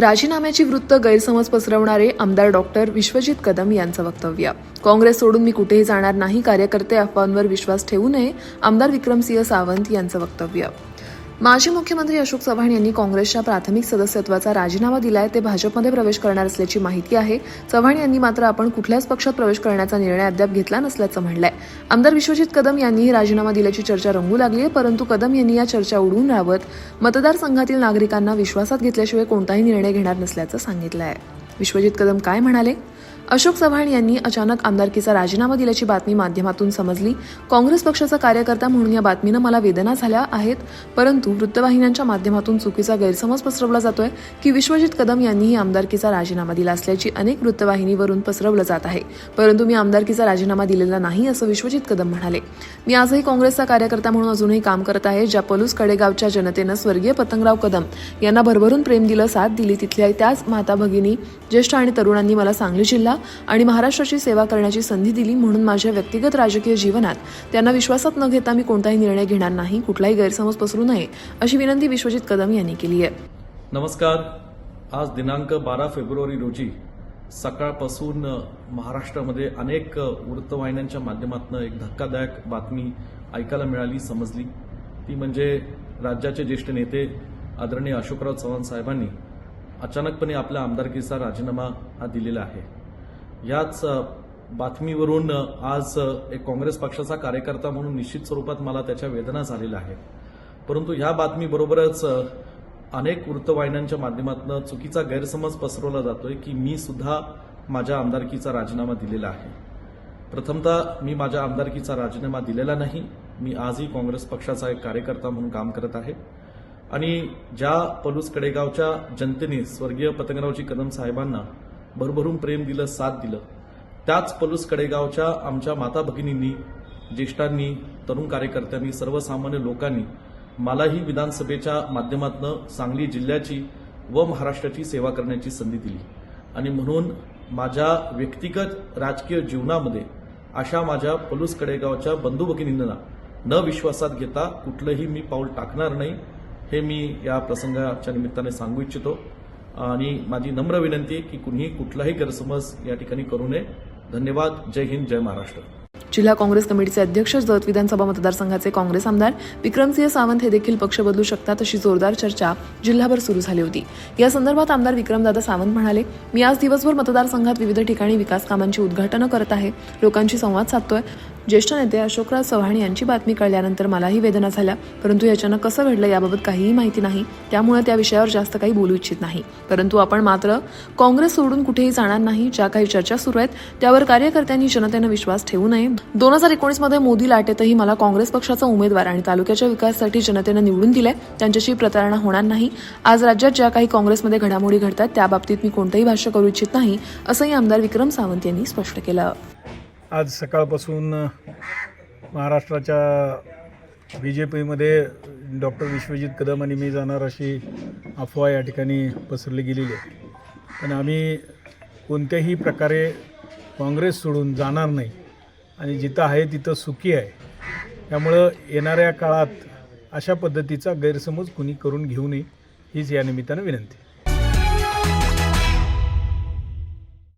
राजीनाम्याची वृत्त गैरसमज पसरवणारे आमदार डॉक्टर विश्वजित कदम यांचं वक्तव्य. काँग्रेस सोडून मी कुठेही जाणार नाही कार्यकर्ते अफवांवर विश्वास ठेवू नये आमदार विक्रमसिंह सावंत यांचं वक्तव्य. माजी मुख्यमंत्री अशोक चव्हाण यांनी काँग्रेसच्या प्राथमिक सदस्यत्वाचा राजीनामा दिलाय ते भाजपमध्ये प्रवेश करणार असल्याची माहिती आहे. चव्हाण यांनी मात्र आपण कुठल्याच पक्षात प्रवेश करण्याचा निर्णय अद्याप घेतला नसल्याचं म्हणलंय. आमदार विश्वजित कदम यांनीही राजीनामा दिल्याची चर्चा रंगू लागली आहे परंतु कदम यांनी या चर्चा उडवून राहत मतदारसंघातील नागरिकांना विश्वासात घेतल्याशिवाय कोणताही निर्णय घेणार नसल्याचं सांगितलं आहे विश्वजित कदम काय म्हणाले? अशोक चव्हाण यांनी अचानक आमदारकीचा राजीनामा दिल्याची बातमी माध्यमातून समजली. काँग्रेस पक्षाचा कार्यकर्ता म्हणून या बातमीनं मला वेदना झाल्या आहेत परंतु वृत्तवाहिन्यांच्या माध्यमातून चुकीचा गैरसमज पसरवला जातोय की विश्वजित कदम यांनीही आमदारकीचा राजीनामा दिला असल्याची अनेक वृत्तवाहिनीवरून पसरवलं जात आहे. परंतु मी आमदारकीचा राजीनामा दिलेला नाही असं विश्वजित कदम म्हणाले. मी आजही काँग्रेसचा कार्यकर्ता म्हणून अजूनही काम करत आहे ज्या पलूस कडेगावच्या जनतेनं स्वर्गीय पतंगराव कदम यांना भरभरून प्रेम दिलं साथ दिली तिथल्या त्याच माता भगिनी ज्येष्ठ आणि तरुणांनी मला सांगली जिल्हा आणि महाराष्ट्राची सेवा करण्याची संधी दिली म्हणून माझ्या व्यक्तिगत राजकीय जीवनात त्यांना विश्वासात न घेता मी कोणताही निर्णय घेणार नाही कुठलाही गैरसमज पसरू नये अशी विनंती विश्वजित कदम यांनी केली आहे. नमस्कार. आज दिनांक बारा फेब्रुवारी रोजी सकाळपासून महाराष्ट्रामध्ये अनेक वृत्तवाहिन्यांच्या माध्यमातून एक धक्कादायक बातमी ऐकायला मिळाली समजली. ती म्हणजे राज्याचे ज्येष्ठ नेते आदरणीय अशोकराव चव्हाण साहेबांनी अचानकपणे आपल्या आमदारकीचा राजीनामा हा दिलेला आहे. याच बातमीवरून आज एक काँग्रेस पक्षाचा कार्यकर्ता म्हणून निश्चित स्वरूपात मला त्याच्या वेदना झालेल्या आहेत. परंतु ह्या बातमीबरोबरच अनेक वृत्तवाहिन्यांच्या माध्यमातून चुकीचा गैरसमज पसरवला जातोय की मी सुद्धा माझ्या आमदारकीचा राजीनामा दिलेला आहे. प्रथमतः मी माझ्या आमदारकीचा राजीनामा दिलेला नाही. मी आजही काँग्रेस पक्षाचा एक कार्यकर्ता म्हणून काम करत आहे. आणि ज्या पलूस कडेगावच्या जनतेने स्वर्गीय पतंगरावजी कदम साहेबांना भरभरून प्रेम दिलं साथ दिलं. त्याच पलूस कडेगावच्या आमच्या माता भगिनींनी ज्येष्ठांनी तरुण कार्यकर्त्यांनी सर्वसामान्य लोकांनी मलाही विधानसभेच्या माध्यमातून सांगली जिल्ह्याची व महाराष्ट्राची सेवा करण्याची संधी दिली. आणि म्हणून माझ्या व्यक्तिगत राजकीय जीवनामध्ये अशा माझ्या पलूस कडेगावच्या बंधू भगिनींना न विश्वासात घेता कुठलंही मी पाऊल टाकणार नाही हे मी या प्रसंगाच्या निमित्ताने सांगू इच्छितो. आणि माझी नम्र विनंती आहे की कुणीही कुठलाही गैरसमज या ठिकाणी करू नये. धन्यवाद. जय हिंद जय महाराष्ट्र. जिल्हा काँग्रेस कमिटीचे अध्यक्ष जत विधानसभा मतदारसंघाचे काँग्रेस आमदार विक्रमसिंह सावंत हे देखील पक्ष बदलू शकतात अशी जोरदार चर्चा जिल्हाभर सुरू झाली होती. या संदर्भात आमदार विक्रमदादा सावंत म्हणाले मी आज दिवसभर मतदारसंघात विविध ठिकाणी विकास कामांची उद्घाटनं करत आहे. लोकांशी संवाद साधतोय. ज्येष्ठ नेते अशोकराव चव्हाण यांची बातमी कळल्यानंतर मलाही वेदना झाल्या. परंतु याच्यानं कसं घडलं याबाबत काहीही माहिती नाही. त्यामुळे त्या विषयावर जास्त काही बोलू इच्छित नाही. परंतु आपण मात्र काँग्रेस सोडून कुठेही जाणार नाही ज्या काही चर्चा सुरू आहेत त्यावर कार्यकर्त्यांनी जनतेनं विश्वास ठेवू नये. दोन हजार एकोणीसमध्ये मोदी लाटेतही मला काँग्रेस पक्षाचा उमेदवार आणि तालुक्याच्या विकासासाठी जनतेनं निवडून दिलंय. त्यांच्याशी प्रतारणा होणार नाही. आज राज्यात ज्या काही काँग्रेसमध्ये घडामोडी घडतात त्याबाबतीत मी कोणतंही भाष्य करू इच्छित नाही असंही आमदार विक्रम सावंत यांनी स्पष्ट केलं. आज सकाळपासून महाराष्ट्राच्या बी जे पीमध्ये डॉक्टर विश्वजित कदम आणि मी जाणार अशी अफवा या ठिकाणी पसरली गेलेली आहे. पण आम्ही कोणत्याही प्रकारे काँग्रेस सोडून जाणार नाही आणि जिथं आहे तिथं सुखी आहे त्यामुळं येणाऱ्या काळात अशा पद्धतीचा गैरसमज कुणी करून घेऊ नये हीच या निमित्तानं विनंती.